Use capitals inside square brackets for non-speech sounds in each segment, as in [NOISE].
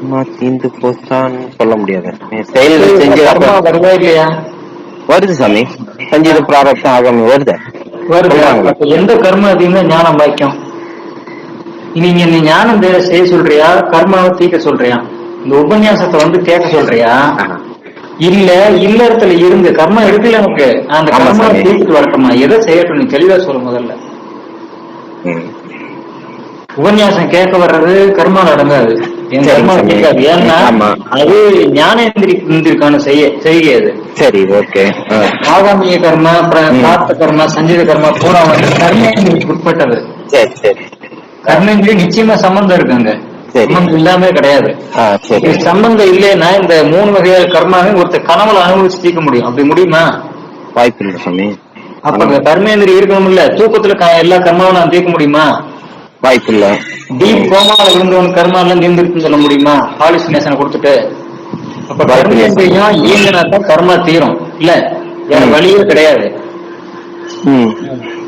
கர்மா தீந்து போச்சான்னு சொல்ல முடியாது. நீ செயல்கள் செஞ்சு வருதா இல்லையா? வருது சாமி. சஞ்சீத பிராரப்தம் ஆகாம வருது? எந்த கர்ம அதிகமா ஞானம் பாய்க்கும் நீங்க இந்த ஞானம் செய்ய சொல்றியா? கர்மாவை தீக்க சொல்றியா? இந்த உபன்யாசத்தை வந்து கேட்க சொல்றியா? இல்ல இல்லறத்துல இருந்து கர்மா இருக்குல்ல நமக்கு அந்த கர்மாவை. தீக்கிட்டு வரட்டுமா? எதை செய்யட்டும்? நீ தெளிவா சொல்லு முதல்ல. உபன்யாசம் கேட்க வர்றது கர்மா நடங்காது என். கேட்காது. ஏன்னா. அது ஞானேந்திரிக்கான செய்ய செய்கை அது சரி ஓகே. ஆகாமிய கர்மா. பிரார்த்த கர்மா சஞ்சீத கர்மா பூரா வந்து கர்மேந்திரிக்கு உட்பட்டது. சரி சரி. கர்மேந்திரி நிச்சயமா சம்பந்தம் இருக்குங்க. சம்பந்தம் இல்லாம கிடையாது. சம்பந்தம் இல்லைன்னா இந்த மூணு வகையான கர்மாவை ஒருத்தர் கனவுல அனுபவிச்சு தீர்க்க முடியும். அப்படி முடியுமா? வாய்ப்பு இல்லை சாமி அப்ப கர்மேந்திரி இருக்கணும் இல்ல தூக்கத்துல எல்லா கர்மாவும் நான் தீர்க்க முடியுமா? வாய்ப்பு இல்ல டீப் கோமால விழுந்தவன் கர்மா எல்லாம் தீர்ந்துருக்குன்னு சொல்ல முடியுமா? ஹாலுசினேஷனை கொடுத்துட்டு. அப்ப. கர்மேந்திரியம் இயங்கினா தான் கர்மா தீரும். இல்ல வேற. வழியே கிடையாது.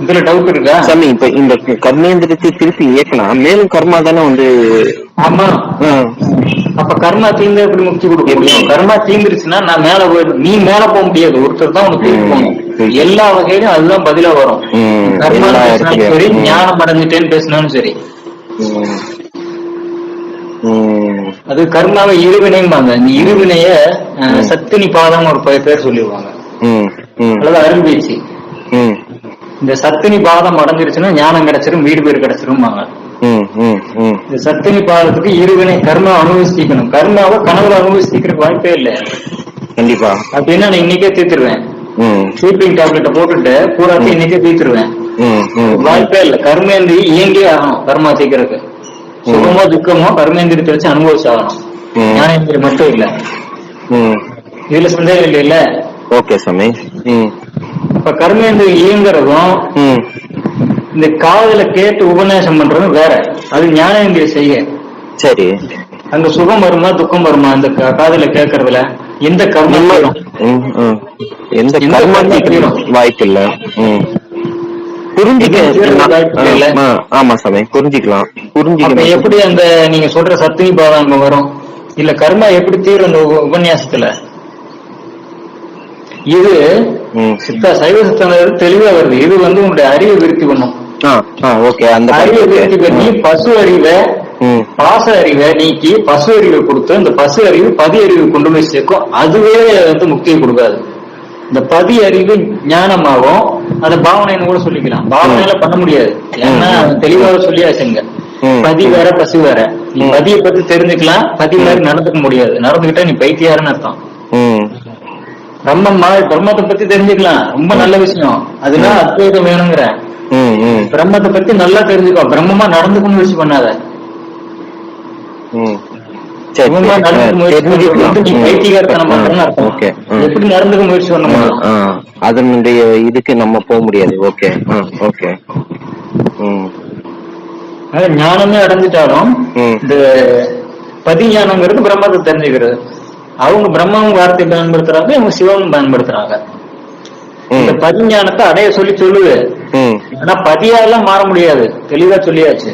இதுல டவுட் இருக்கா? சாமி இப்ப இந்த கர்மேந்திரத்தை திருப்பி இயக்கலாம் மேலும் கர்மா தானே வந்து ஆமா. அப்ப கர்மா தீர்ந்து எப்படி முக்தி கொடுக்க முடியும்? கர்மா தீர்ந்துருச்சுன்னா நான் மேல போயிடும் நீ மேல போக முடியாது. ஒருத்தர் தான் உனக்கு போகணும். எல்லா வகையிலும் அதுதான் பதிலா வரும். சரி. ஞானம் அடைஞ்சிட்டேன்னு பேசினாலும் சரி. அது கர்மாவை இருவினைம்பாங்க இந்த இருவினைய. சத்தினி பாதம் ஒரு பேர் சொல்லிடுவாங்க. அல்லது அருள்பீச்சு ம். இந்த சத்தினி பாதம் அடைஞ்சிருச்சுன்னா ஞானம் கிடைச்சிரும் வீடு பேர் கிடைச்சிரும்பாங்க. இந்த சத்தினி பாதத்துக்கு இருவினை கர்மா அனுபவிச்சிக்கணும் கர்மாவை கனவுல அனுபவிச்சிக்கிறதுக்கு வாய்ப்பே இல்லை கண்டிப்பா அப்படின்னா நான் இன்னைக்கே தீர்த்துருவேன். ஸ்லீப்பிங் டேப்லெட்டை போட்டுட்டு பூராத்தையும் இன்னைக்கே தீர்த்துருவேன். வாய்ப்பே இல்லை. கர்மேந்திரி இயங்கியே ஆகணும். கர்மா தீக்கிறதுக்கு. சுகமோ துக்கமோ கர்மேந்திரத்தை வச்சு அனுபவிச்சாகணும். ஞானேந்திரி மட்டும் இல்ல. இதுல சந்தேகம் இல்லை இல்ல? ஓகே சாமி. இப்ப கர்மேந்திரி இயங்குறதும். இந்த காதுல கேட்டு உபநேசம் பண்றதும் வேற. அது ஞானேந்திரிய செய்ய. சரி. அங்க சுகம் வருமா துக்கம் வருமா? அந்த காதுல கேட்கறதுல எந்த கர்மம். எந்த எந்த கர்மா கர்மா தீரும்? வாய்ப்பு இல்ல ம். புரிஞ்சுக்க ஆமா சாமி புரிஞ்சுக்கலாம் புரிஞ்சுக்க எப்படி அந்த நீங்க சொல்ற சத்தினி பாதம் வரும் இல்ல கர்மா எப்படி தீரும் அந்த உப- உபன்யாசத்துல இது. சித்தா சைவ சித்தம் தெளிவா வருது இது வந்து உங்களுடைய அறிவை விருத்தி பண்ணும் ஓகே அந்த அறிவை விருத்தி பண்ணி. பசு அறிவை. பாச அறிவை நீக்கி பசு அறிவை கொடுத்து அந்த பசு அறிவு பதி அறிவு கொண்டு போய் சேர்க்கும். அதுவே வந்து முக்தியை கொடுக்காது. இந்த பதி அறிவு ஞானமாகும் அதை பாவனைன்னு கூட சொல்லிக்கலாம். பாவனையில பண்ண முடியாது. ஏன்னா. தெளிவாக சொல்லியாச்சுங்க. பதி வேற பசு வேற. நீ. பதியை பத்தி தெரிஞ்சுக்கலாம். பதி மாதிரி நடந்துக்க முடியாது. நடந்துக்கிட்டா நீ பைத்தியாருன்னு அர்த்தம். ம். பிரம்மம்மா பிரம்மத்தை பத்தி தெரிஞ்சுக்கலாம். ரொம்ப நல்ல விஷயம். அதனால அத்வைதம் வேணுங்கிற. பிரம்மத்தை பத்தி நல்லா தெரிஞ்சுக்கோ. பிரம்மமா நடந்துக்க முயற்சி பண்ணாத. அதனுடைய இதுக்கு நம்ம போக முடியாது. ஓகே ஞானமே அடைஞ்சிட்டாலும். இந்த பதி ஞானங்கிறது பிரம்மத்தை தெரிஞ்சுக்கிறது. அவங்க பிரம்மம் வார்த்தை பயன்படுத்துறாங்க இவங்க சிவமும் பயன்படுத்துறாங்க. இந்த பதி ஞானத்தை அடைய சொல்லி சொல்லுது. ஆனா பதியாலாம் மாற முடியாது. தெளிவா சொல்லியாச்சு.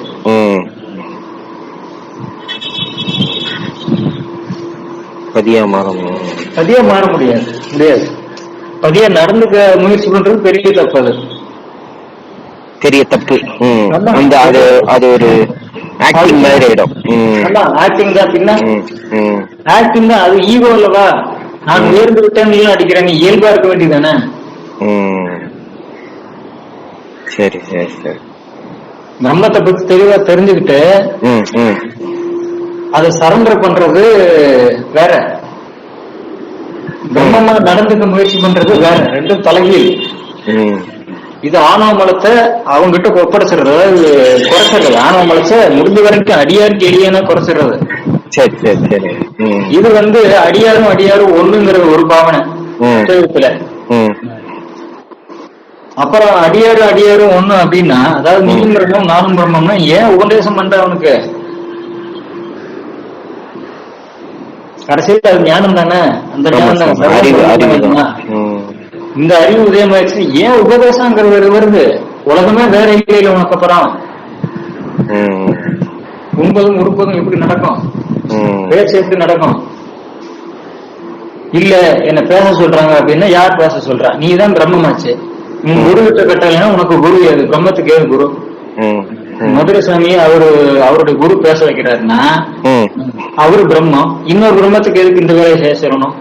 பதியா மாறணும் பதியா மாற முடியாது. முடியாது. பதியா நடந்துக்க முயற்சி பண்றது பெரிய தப்பு அது. பெரிய தப்பு. அந்த அது அது ஒரு ஆக்டிங் மாதிரி ஆயிடும். ஆக்டிங் தான் பின்ன. ஆக்டிங் தான் அது ஈகோ இல்லவா நான். உயர்ந்து விட்டேன் நீ அடிக்கிறேன் நீ இயல்பா இருக்க வேண்டியதானே. சரி சரி சரி. பிரம்மத்தை பத்தி தெளிவா தெரிஞ்சுக்கிட்டு. அதை சரண்டர் பண்றது வேற. பிரம்மமா நடந்துக்க முயற்சி பண்றது வேற. ரெண்டும் தலைகீழ். இது ஆணவ மலத்தை அவங்க கிட்ட ஒப்படைச்சிடுறது. அதாவது குறைச்சிடுறது. ஆணவ மலத்தை முடிஞ்ச வரைக்கும் அடியாருக்கு எளியனா குறைச்சிடுறது. சரி சரி சரி. இது வந்து அடியாரும் அடியாரும் ஒண்ணுங்கிற ஒரு பாவனை. அப்புறம் அடியாரு அடியாரும் ஒண்ணு அப்படின்னா அதாவது பிரம்மம் நானும் பிரம்மம்னா ஏன் உபதேசம் பண்ற அவனுக்கு? கடைசியில் அது ஞானம் தானே? அந்த ஞானம் தானே. இந்த அறிவு உதயமாயிடுச்சு. ஏன் உபதேசங்கிறது வருது. உலகமே வேற இல்லையில உனக்கு அப்புறம். ம். உண்பதும் உறுப்பதும் எப்படி நடக்கும். பேச்சு எப்படி நடக்கும்? இல்ல என்ன பேச சொல்றாங்க அப்படின்னா யார் பேச சொல்றா? நீ தான் பிரம்மமாச்சு. நீ குரு கிட்ட கட்டலைன்னா உனக்கு குரு ஏது? பிரம்மத்துக்கு ஏது குரு? ம், ம், மதுரை சாமி அவரு அவருடைய குரு பேச வைக்கிறாருன்னா. அவரு பிரம்மம் இன்னொரு பிரம்மத்துக்கு எதுக்கு இந்த வேலையை செய்ய சொல்லணும்?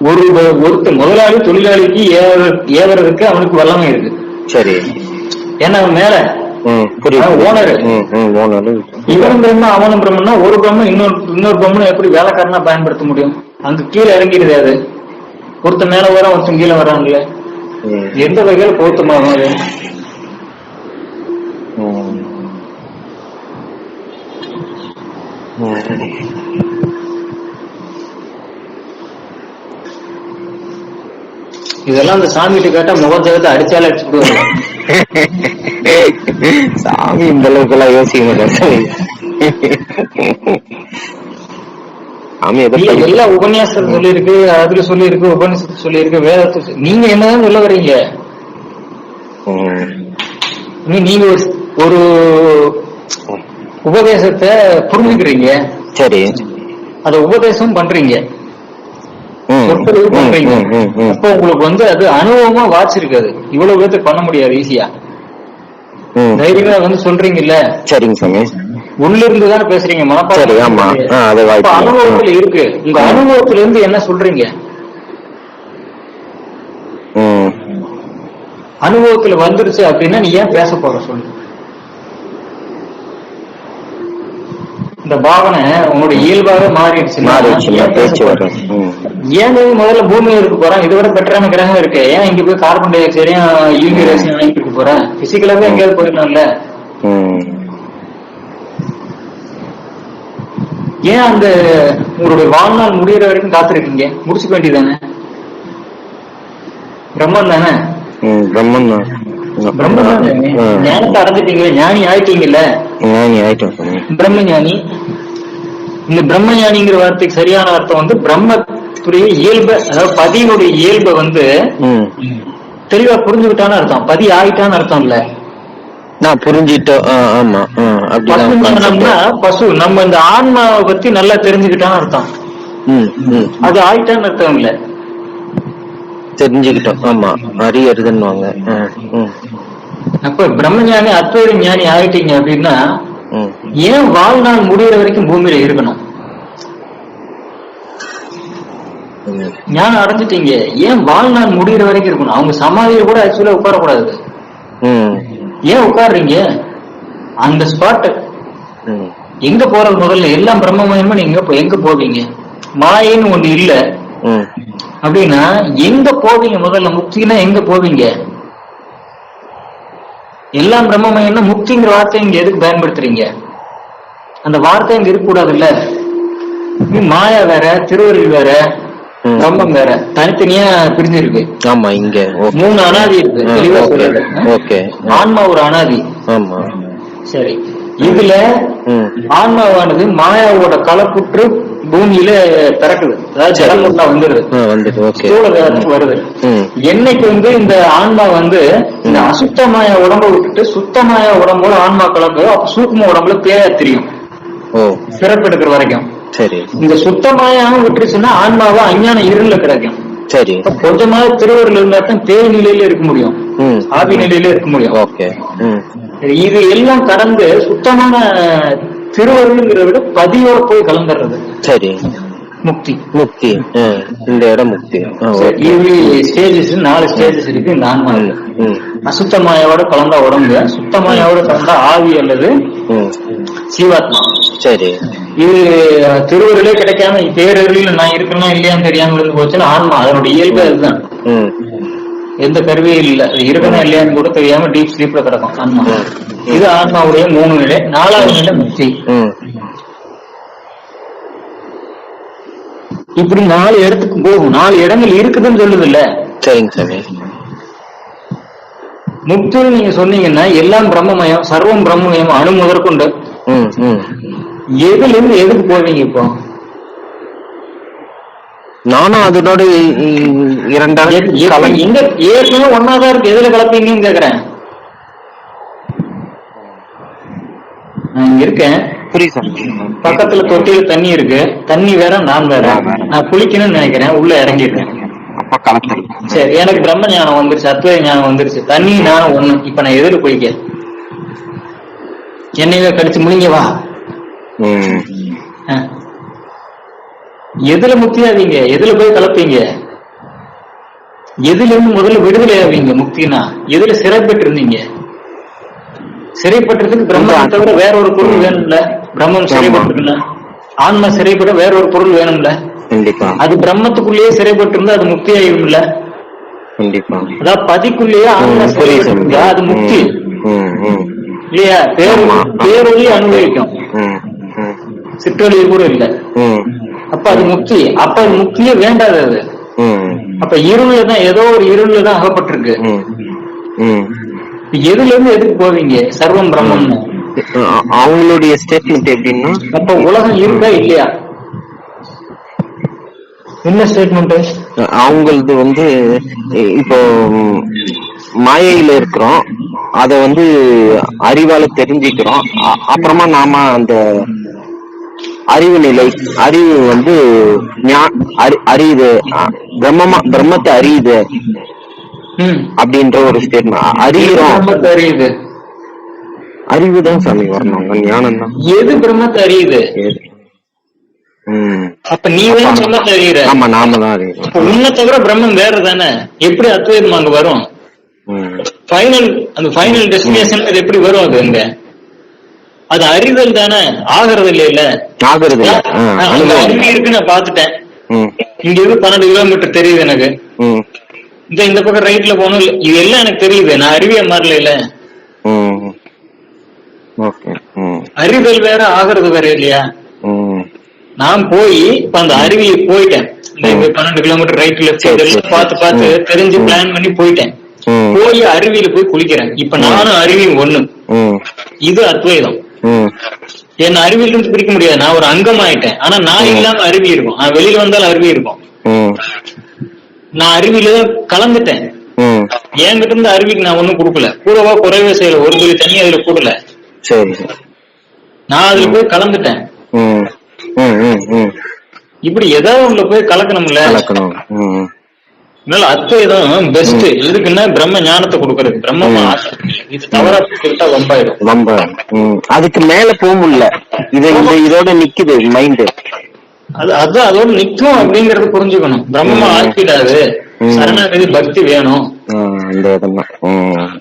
ஒரு ஒருத்த முதலாளி தொழிலாளிக்கு ஏவ- ஏவறதுக்கு அவனுக்கு வல்லமை இருக்கு. சரி. ஏன்னா அவன் மேல owner. இவனும் பிரம்ம அவனும் பிரம்மன்னா ஒரு பிரம்மம் இன்னொரு இன்னொரு பிரம்மனை எப்படி வேலைக்காரனா பயன்படுத்த முடியும்? அங்க கீழே இறங்கிடுது அது. ஒருத்தன் மேல வர ஒருத்தன் கீழே வர்றாங்கல்ல ம், எந்த வகையில பொருத்தமாகும் அது? இதெல்லாம் அந்த சாமி கிட்ட கேட்டா முகஜகத்தை அடிச்சாலே அடிச்சுட்டு [LAUGHS] சாமி இந்த அளவுக்கு எல்லாம் யோசிக்க எல்லா உபன்யாசத்துல சொல்லி இருக்கு அதுல சொல்லி இருக்கு உபநிஷத்துல சொல்லி இருக்கு வேதத்துல நீங்க என்னதான் சொல்ல. நீ நீங்க ஒரு உபதேசத்தை புரிஞ்சுக்கிறீங்க. சரி. அத உபதேசம் பண்றீங்க. பண்றீங்க. அப்போ உங்களுக்கு வந்து அது அனுபவமா வாச்சிருக்காது. இவ்வளவு பேர்த்துக்கு பண்ண முடியாது ஈஸியா. தைரியமா வந்து சொல்றீங்கல்ல. சரிங்க சாமி. உள்ள இருந்து தானே பேசுறீங்க ஆமா. வாய்ப்பு. அனுபவத்துல இருக்கு. உங்க. அனுபவத்துல இருந்து என்ன சொல்றீங்க. அனுபவத்துல வந்துருச்சு அப்படின்னா நீ ஏன் பேச போற சொல்லு? இந்த பாவனை உன்னோட இயல்பாக ஏன் பேச பேச்சு? வரும். ஏன் முதல்ல பூமியில இருக்க போறான்? இதை விட பெட்டரான கிரகம் இருக்கு. ஏன் இங்க போய் கார்பன் டை ஆக்சைடையும் யூவி ரேஷன் வாங்கிட்டு இருக்க போற பிசிக்கலாவே எங்கேயாவது போயிடலாம்ல. ஏன் அந்த உங்களுடைய வாழ்நாள் முடியற வரைக்கும் காத்திருக்கீங்க? முடிச்சுக்க வேண்டியதானே பிரம்மன் தானே? பிரம்மன் தான். பிரம்மன். ஞானத்தை அடைஞ்சிட்டீங்க ஞானி ஆயிட்டீங்கல்ல? ஞானி ஆயிட்டோம் சாமி பிரம்மஞானி. இந்த பிரம்மஞானிங்கிற வார்த்தைக்கு சரியான அர்த்தம் வந்து பிரம்மத்துடைய இயல்பை அதாவது பதியினுடைய இயல்பை வந்து. தெளிவா புரிஞ்சுக்கிட்டான்னு அர்த்தம். பதி ஆயிட்டான்னு அர்த்தம் இல்ல. நான் புரிஞ்சிட்டோம். ஆமா. பசு நம்ம இந்த ஆன்மாவை பத்தி நல்லா தெரிஞ்சுக்கிட்டான்னு அர்த்தம். அது ஆயிட்டான்னு அர்த்தம் இல்ல. தெரிஞ்சுக்கிட்டோம். ஆமா. ம், அப்ப பிரம்மஞானி அத்வைத ஞானி ஆயிட்டீங்க அப்படின்னா. ஏன் வாழ்நாள் முடியிற வரைக்கும் பூமியில இருக்கணும்? ஞானம் அடைஞ்சிட்டீங்க. ஏன் வாழ்நாள் முடிகிற வரைக்கும் இருக்கணும்? அவங்க சமாதியில கூட ஆக்சுவலா உட்காரக்கூடாது. ஏன் உட்காடுறீங்க அந்த ஸ்பாட் எங்க போறது முதல்ல? எல்லாம் பிரம்மமயமா நீங்க எங்க போவீங்க? மாயைன்னு ஒண்ணு இல்ல. அப்படின்னா எங்க போவீங்க முதல்ல? முக்தினா எங்க போவீங்க? எல்லாம் பிரம்மமயம்னா முக்திங்கிற வார்த்தை இங்க எதுக்கு பயன்படுத்துறீங்க? அந்த வார்த்தை இங்க இருக்க கூடாதுல்ல இது மாயா வேற திருவருள் வேற ம். பிரம்மம் வேற தனித்தனியா பிரிஞ்சிருக்கு. ஆமா இங்க. மூணு அனாதி இருக்கு. தெளிவா ஓகே. ஆன்மா ஒரு அனாதி. ஆமா. சரி. இதுல. ஆன்மாவானது மாயாவோட கலப்புற்று பூமியில பிறக்குது. அதாவது வந்துருது. வருது. என்னைக்கு வந்து இந்த ஆன்மா வந்து இந்த. அசுத்தமாய உடம்ப விட்டுட்டு சுத்தமாய உடம்போட ஆன்மா கலந்து அப்ப சூக்கும உடம்புல பேயா தெரியும். பிறப்பு எடுக்கிற வரைக்கும். சரி. இந்த சுத்தமாயாவும் விட்டுருச்சுன்னா ஆன்மாவை அஞ்ஞான இருள்ல கிடைக்கும். சரி. கொஞ்சமாவது திருவருள் இருந்தா தான் நிலையில இருக்க முடியும். ஆவி நிலையில இருக்க முடியும். ஓகே. இது எல்லாம் கடந்து சுத்தமான திருவருள்ங்கிறத விட பதியோட போய் கலந்துடுறது சரி. முக்தி. முக்தி. இந்த இடம் முக்தி. ஸ்டேஜஸ் நாலு ஸ்டேஜஸ் இருக்கு இந்த ஆன்மாவில் ம். அசுத்தமாயோட கலந்தா உடம்பு. சுத்தமாயோட கலந்தா ஆவி அல்லது. ஜீவாத்மா. சரி. இது திருவருளே கிடைக்காம பேரருளில் நான் இருக்கணும் இல்லையான்னு தெரியாம இருந்து போச்சுன்னா ஆன்மா அதனுடைய இயல்பு அதுதான். எந்த கருவியும் இல்ல. இருக்கணும் இல்லையான்னு கூட தெரியாம டீப் ஸ்லீப்ல கிடக்கும் ஆன்மா. இது ஆன்மாவுடைய மூணு நிலை நாலாவது நிலை முக்தி. இப்படி நாலு இடத்துக்கு போகும். நாலு இடங்கள் இருக்குதுன்னு சொல்லுது இல்ல. சரிங்க சாமி. முக்தின்னு நீங்க சொன்னீங்கன்னா எல்லாம் பிரம்மமயம் சர்வம் பிரம்மமயம் அணு முதற்கொண்டு. ம். ம். எதுல இருந்து எதுக்கு போவீங்க இப்போ? நானும் அதனோட இரண்டாவது எங்க ஏற்கனவே ஒன்னாதான் இருக்கு. எதுல கலப்பீங்கன்னு கேக்குறேன். நான் இங்க இருக்கேன். புரியுது பக்கத்துல தொட்டியில தண்ணி இருக்கு. தண்ணி வேற நான் வேற. நான் வேற. நான் குளிக்கணும்னு நினைக்கிறேன். உள்ள இறங்கிடுறேன் அப்ப கலக்கல் சரி எனக்கு பிரம்ம ஞானம் வந்துருச்சு அத்வைத ஞானம் வந்துருச்சு. தண்ணி ஞானம் ஒண்ணு. இப்ப நான் எதிர குளிக்க என்னையவே கடிச்சு முடிங்க வா. எதுல முக்தியாவீங்க? எதுல போய் கலப்பீங்க? எதுல இருந்து முதல்ல விடுதலை ஆவீங்க முக்தினா? எதுல சிறைப்பட்டு இருந்தீங்க சிறைப்பட்டதுக்கு பிரம்மனை தவிர வேற ஒரு பொருள் வேணும்ல? பிரம்மம் சிறைப்பட்டிருக்குல்ல ஆன்மா சிறைப்பட வேற ஒரு பொருள் வேணும்ல? கண்டிப்பா. அது பிரம்மத்துக்குள்ளேயே சிறைப்பட்டு இருந்தா அது முக்தி ஆயிரும்ல கண்டிப்பா. அதாவது பதிக்குள்ளேயே ஆன்மா அது முக்தி. இல்லையா? ஆமா. பேரொழி அனுபவிக்கும். ம், ம், சிற்றொழி கூட இல்ல. அப்ப அது முக்தி. அப்ப அது முக்தியே வேண்டாது அது. அப்ப இருள்ல தான் ஏதோ ஒரு இருள்ல தான் அகப்பட்டிருக்கு எதுல இருந்து எதுக்கு போவீங்க? சர்வம் பிரம்மம்னு. அவங்களுடைய ஸ்டேட்மெண்ட் எப்படின்னா அப்ப உலகம் இருக்கா இல்லையா? என்ன ஸ்டேட்மெண்ட் அவங்களது வந்து இப்போ மாயையில இருக்கிறோம். அத வந்து அறிவால தெரிஞ்சுக்கிறோம். அப்புறமா நாம அந்த அறிவு நிலை அறிவு வந்து அறியுது. பிரம்மமா பிரம்மத்தை அறியுது. அப்படின்ற ஒரு ஸ்டேட்மெண்ட் அறியுது? அறிவு தான் சாமி வரணும். ஞானம் தான் எது பிரம்மத்தை அறியுது? அப்ப நீ தான் சொல்ல அறியுற ஆமா நாம தான் அறிகிறோம் உன்னை தவிர பிரம்மம் வேற தானே எப்படி அத்வைதம் அங்க வரும்? ஃபைனல் அந்த ஃபைனல் டெஸ்டினேஷன் அது எப்படி வரும் அது அங்க? அது அறிதல் தானே? ஆகிறது ஆகிறது இல்ல. ஆ, அங்க அனுபவம். அறிவு இருக்கு நான் பாத்துட்டேன் இங்க இருந்து பன்னெண்டு கிலோமீட்டர் தெரியுது எனக்கு. இந்த இந்த பக்கம் ரைட்ல போகணும். இல்ல, இது எல்லாம் எனக்கு தெரியுது. நான் அறிவிய மாறல இல்ல அறிதல் வேற ஆகிறது வேற இல்லையா? நான் போய் இப்ப அந்த அருவியை போயிட்டேன். இந்த பன்னெண்டு கிலோமீட்டர் ரைட் லெஃப்ட் இதெல்லாம். பார்த்து பார்த்து. தெரிஞ்சு. பிளான் பண்ணி போயிட்டேன். போய் அருவியில போய் குளிக்கிறேன். இப்ப நானும் அருவியும் ஒண்ணு. இது அத்வைதம். ம். என்ன அறிவியல் இருந்து பிரிக்க முடியாது. நான் ஒரு அங்கம் ஆயிட்டேன் ஆனா நான். இல்லாம அருவி இருக்கும். நான் வெளியில வந்தாலும் அருவி இருக்கும். நான் அருவியில கலந்துட்டேன். என்கிட்ட இருந்து அருவிக்கு நான் ஒண்ணும் கொடுக்கல. கூடவா குறைவே செய்யல. ஒரு துளி தண்ணி அதுல கூடல நான் அதுல போய் கலந்துட்டேன். இப்படி ஏதாவது ஒண்ணுல போய் கலக்கணும்ல? கலக்கணும். அதனால அத்வைதம் பெஸ்ட் எதுக்குன்னா பிரம்ம ஞானத்தை கொடுக்கறது. பிரம்மமா ம். ஆசை இது தவறா கொடுத்தா வம்பாயிடும். ரொம்ப அதுக்கு மேல போக முடியல. இது இந்த இதோட நிக்குது மைண்ட் அது அது அதோட நிக்கும் அப்படிங்கறது புரிஞ்சுக்கணும். பிரம்மமா. ஆக்கிடாது. சரணாகதி பக்தி வேணும். இந்த இதெல்லாம் ம்.